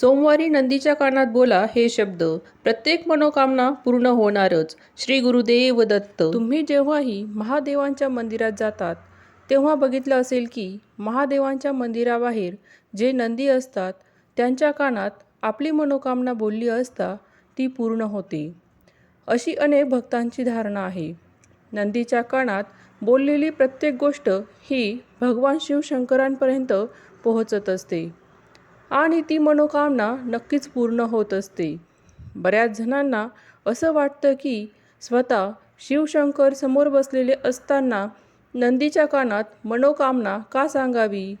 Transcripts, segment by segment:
सोमवारी नंदीच्या कानात बोला हे शब्द. प्रत्येक मनोकामना पूर्ण होणारच. श्री गुरुदेव दत्त. तुम्ही जेव्हाही महादेवांच्या मंदिरात जातात तेव्हा बघितलं असेल की महादेवांच्या मंदिराबाहेर जे नंदी असतात त्यांच्या कानात आपली मनोकामना बोलली असता ती पूर्ण होते. अशी अनेक भक्तांची धारणा आहे. नंदीच्या कानात बोललेली प्रत्येक गोष्ट ही भगवान शिवशंकरांपर्यंत पोहोचत असते. आणि ती मनोकामना नक्कीच पूर्ण होत असते. बऱ्याच जणांना असं वाटतं की स्वतः शिवशंकर समोर बसलेले असताना नंदीच्या कानात मनोकामना का सांगावी?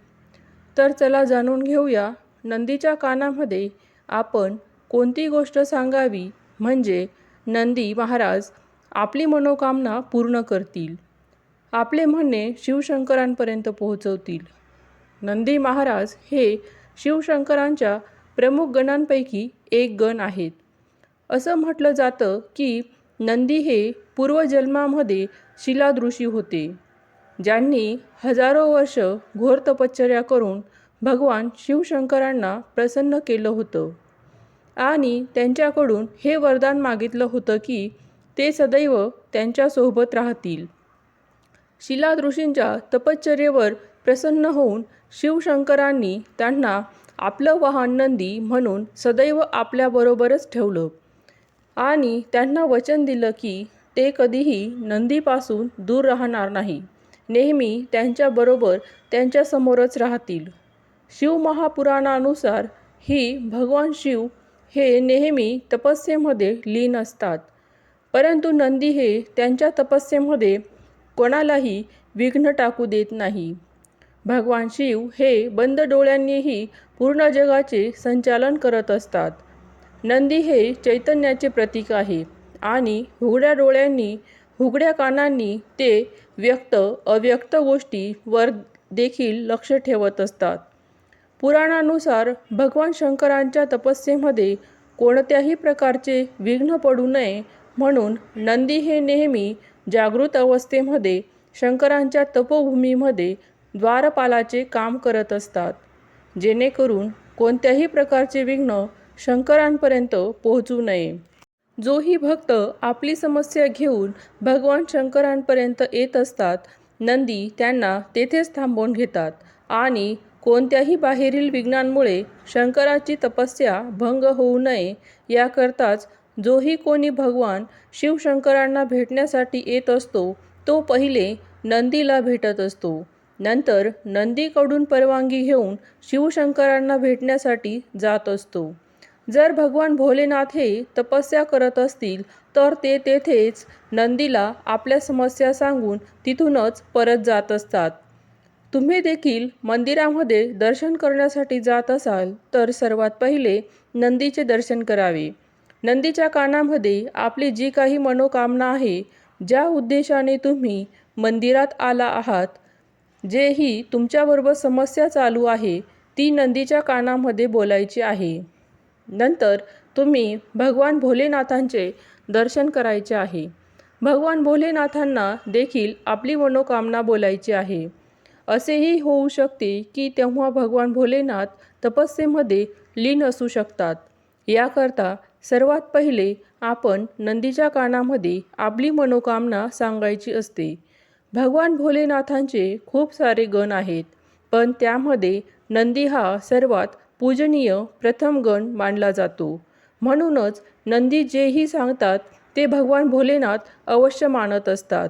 तर चला जाणून घेऊया नंदीच्या कानामध्ये आपण कोणती गोष्ट सांगावी? म्हणजे नंदी महाराज आपली मनोकामना पूर्ण करतील. आपले म्हणणे शिवशंकरांपर्यंत पोहोचवतील. नंदी महाराज हे शिवशंकरांच्या प्रमुख गणांपैकी एक गण आहेत. असं म्हटलं जातं की नंदी हे पूर्वजन्मामध्ये शिलादृशी होते ज्यांनी हजारो वर्ष घोर तपश्चर्या करून भगवान शिवशंकरांना प्रसन्न केलं होतं. आणि त्यांच्याकडून हे वरदान मागितलं होतं की ते सदैव त्यांच्यासोबत राहतील. शिलादृशींच्या तपश्चर्येवर प्रसन्न होऊन शिवशंकरांनी त्यांना आपलं वाहन नंदी म्हणून सदैव आपल्याबरोबरच ठेवलं. आणि त्यांना वचन दिलं की ते कधीही नंदीपासून दूर राहणार नाही. नेहमी त्यांच्याबरोबर त्यांच्यासमोरच राहतील. शिवमहापुराणानुसार ही भगवान शिव हे नेहमी तपस्येमध्ये लीन असतात. परंतु नंदी हे त्यांच्या तपस्येमध्ये कोणालाही विघ्न टाकू देत नाही. भगवान शिव हे बंद डोळ्यांनीही पूर्ण जगाचे संचालन करत असतात. नंदी हे चैतन्याचे प्रतीक आहे आणि हुगड्या डोळ्यांनी हुगड्या कानांनी ते व्यक्त अव्यक्त गोष्टीवर देखील लक्ष ठेवत असतात. पुराणानुसार भगवान शंकरांच्या तपस्येमध्ये कोणत्याही प्रकारचे विघ्न पडू नये म्हणून नंदी हे नेहमी जागृत अवस्थेमध्ये शंकरांच्या तपोभूमीमध्ये द्वारपालाचे काम करत असतात जेणेकरून कोणत्याही प्रकारचे विघ्न शंकरांपर्यंत पोहोचू नये. जोही भक्त आपली समस्या घेऊन भगवान शंकरांपर्यंत येत असतात नंदी त्यांना तेथेच थांबवून घेतात आणि कोणत्याही बाहेरील विघ्नांमुळे शंकराची तपस्या भंग होऊ नये याकरताच जोही कोणी भगवान शिवशंकरांना भेटण्यासाठी येत असतो तो पहिले नंदीला भेटत असतो. नंतर नंदीकडून परवानगी घेऊन शिवशंकरांना भेटण्यासाठी जात असतो. जर भगवान भोलेनाथ हे तपस्या करत असतील तर ते तेथेच नंदीला आपल्या समस्या सांगून तिथूनच परत जात असतात. तुम्ही देखील मंदिरामध्ये दर्शन करण्यासाठी जात असाल तर सर्वात पहिले नंदीचे दर्शन करावे. नंदीच्या कानामध्ये आपली जी काही मनोकामना आहे ज्या उद्देशाने तुम्ही मंदिरात आला आहात जे ही तुमच्याबरोबर समस्या चालू आहे ती नंदीच्या कानामध्ये बोलायची आहे. नंतर तुम्ही भगवान भोलेनाथांचे दर्शन करायचे आहे. भगवान भोलेनाथांना देखील आपली मनोकामना बोलायची आहे. असेही होऊ शकते की तेव्हा भगवान भोलेनाथ तपस्येमध्ये लीन असू शकतात. याकरता सर्वात पहिले आपण नंदीच्या कानामध्ये आपली मनोकामना सांगायची असते. भगवान भोलेनाथांचे खूप सारे गण आहेत पण त्यामध्ये नंदी हा सर्वात पूजनीय प्रथम गण मानला जातो. म्हणूनच नंदी जेही सांगतात ते भगवान भोलेनाथ अवश्य मानत असतात.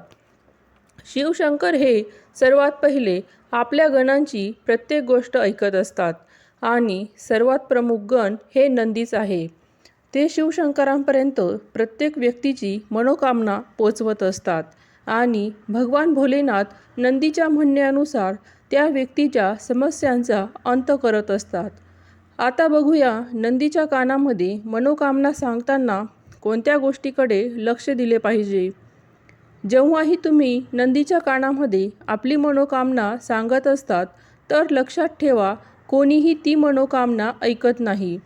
शिवशंकर हे सर्वात पहिले आपल्या गणांची प्रत्येक गोष्ट ऐकत असतात आणि सर्वात प्रमुख गण हे नंदीच आहे. ते शिवशंकरांपर्यंत प्रत्येक व्यक्तीची मनोकामना पोचवत असतात. आणि भगवान भोलेनाथ नंदीच्या म्हणण्यानुसार त्या व्यक्तीच्या समस्यांचा अंत करत असतात. आता बघूया नंदीच्या कानामध्ये मनोकामना सांगताना कोणत्या गोष्टीकडे लक्ष दिले पाहिजे? जेव्हाही तुम्ही नंदीच्या कानामध्ये आपली मनोकामना सांगत असतात तर लक्षात ठेवा कोणीही ती मनोकामना ऐकत नाही.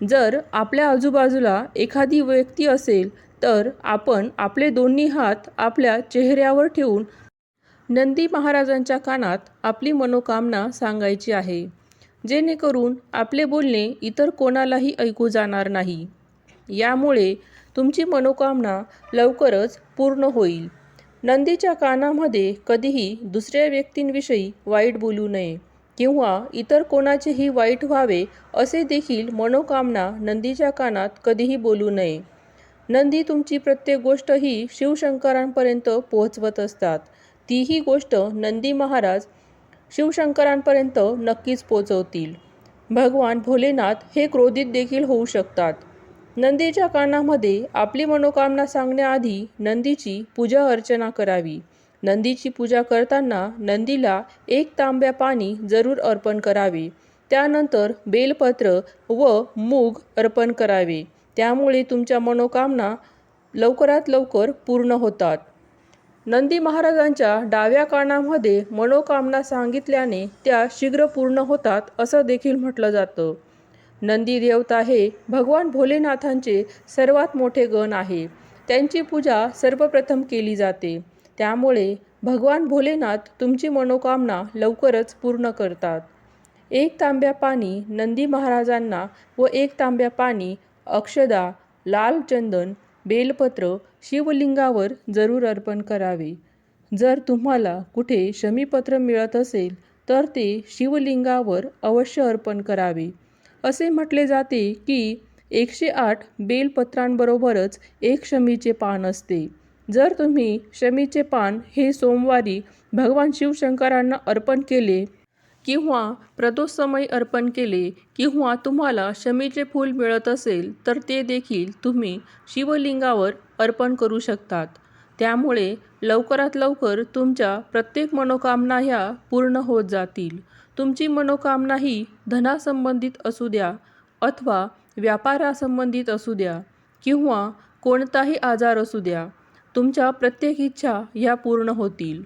जर आपल्या आजूबाजूला एखादी व्यक्ती असेल तर आपण आपले दोन्ही हात आपल्या चेहऱ्यावर ठेवून नंदी महाराजांच्या कानात आपली मनोकामना सांगायची आहे जेणेकरून आपले बोलणे इतर कोणालाही ऐकू जाणार नाही. यामुळे तुमची मनोकामना लवकरच पूर्ण होईल. नंदीच्या कानामध्ये कधीही दुसऱ्या व्यक्तींविषयी वाईट बोलू नये किंवा इतर कोणाचेही वाईट व्हावे असे देखील मनोकामना नंदीच्या कानात कधीही बोलू नये. नंदी तुमची प्रत्येक गोष्ट ही शिवशंकरांपर्यंत पोहोचवत असतात. तीही गोष्ट नंदी महाराज शिवशंकरांपर्यंत नक्कीच पोचवतील भगवान भोलेनाथ हे क्रोधित देखील होऊ शकतात. नंदीच्या कानामध्ये आपली मनोकामना सांगण्याआधी नंदीची पूजा अर्चना करावी. नंदीची पूजा करताना नंदीला एक तांब्या पाणी जरूर अर्पण करावे. त्यानंतर बेलपत्र व मूग अर्पण करावे. त्यामुळे तुमच्या मनोकामना लवकरात लवकर पूर्ण होतात. नंदी महाराजांच्या डाव्या कानामध्ये मनोकामना सांगितल्याने त्या शीघ्र पूर्ण होतात असं देखील म्हटलं जातं. नंदी देवता हे भगवान भोलेनाथांचे सर्वात मोठे गण आहे. त्यांची पूजा सर्वप्रथम केली जाते. त्यामुळे भगवान भोलेनाथ तुमची मनोकामना लवकरच पूर्ण करतात. एक तांब्या पाणी नंदी महाराजांना व एक तांब्या पाणी अक्षदा लाल चंदन बेलपत्र शिवलिंगावर जरूर अर्पण करावे. जर तुम्हाला कुठे शमीपत्र मिळत असेल तर ते शिवलिंगावर अवश्य अर्पण करावे. असे म्हटले जाते की एकशे आठ बेलपत्रांबरोबरच एक शमीचे पान असते. जर तुम्ही शमीचे पान हे सोमवारी भगवान शिवशंकरांना अर्पण केले किंवा प्रदोषसमयी अर्पण केले किंवा तुम्हाला शमीचे फूल मिळत असेल तर ते देखील तुम्ही शिवलिंगावर अर्पण करू शकतात. त्यामुळे लवकरात लवकर तुमच्या प्रत्येक मनोकामना ह्या पूर्ण होत जातील. तुमची मनोकामना ही धनासंबंधित असू द्या अथवा व्यापारासंबंधित असू द्या किंवा कोणताही आजार असू द्या तुमच्या प्रत्येक इच्छा ह्या पूर्ण होतील.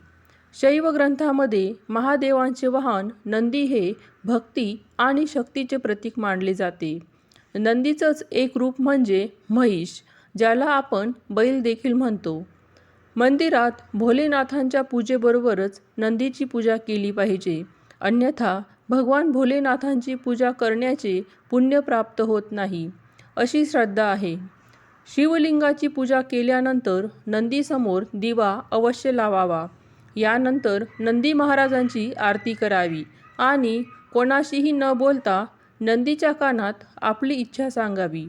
शैव ग्रंथामध्ये महादेवांचे वाहन नंदी हे भक्ती आणि शक्तीचे प्रतीक मानले जाते. नंदीचंच एक रूप म्हणजे म्हैस ज्याला आपण बैल देखील म्हणतो. मंदिरात भोलेनाथांच्या पूजेबरोबरच नंदीची पूजा केली पाहिजे. अन्यथा भगवान भोलेनाथांची पूजा करण्याचे पुण्य प्राप्त होत नाही अशी श्रद्धा आहे. शिवलिंगाची पूजा केल्यानंतर नंदीसमोर दिवा अवश्य लावावा. यानंतर नंदी महाराजांची आरती करावी. आणि कोणाशीही न बोलता नंदीच्या कानात आपली इच्छा सांगावी.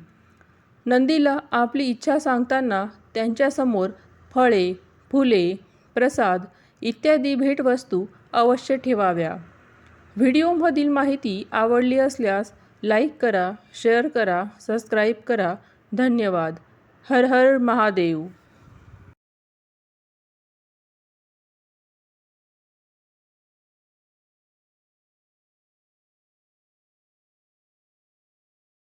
नंदीला आपली इच्छा सांगताना त्यांच्यासमोर फळे फुले प्रसाद इत्यादी भेटवस्तू अवश्य ठेवाव्या. व्हिडिओमधील माहिती आवडली असल्यास लाईक करा शेअर करा सबस्क्राईब करा. धन्यवाद. हर हर महादेव.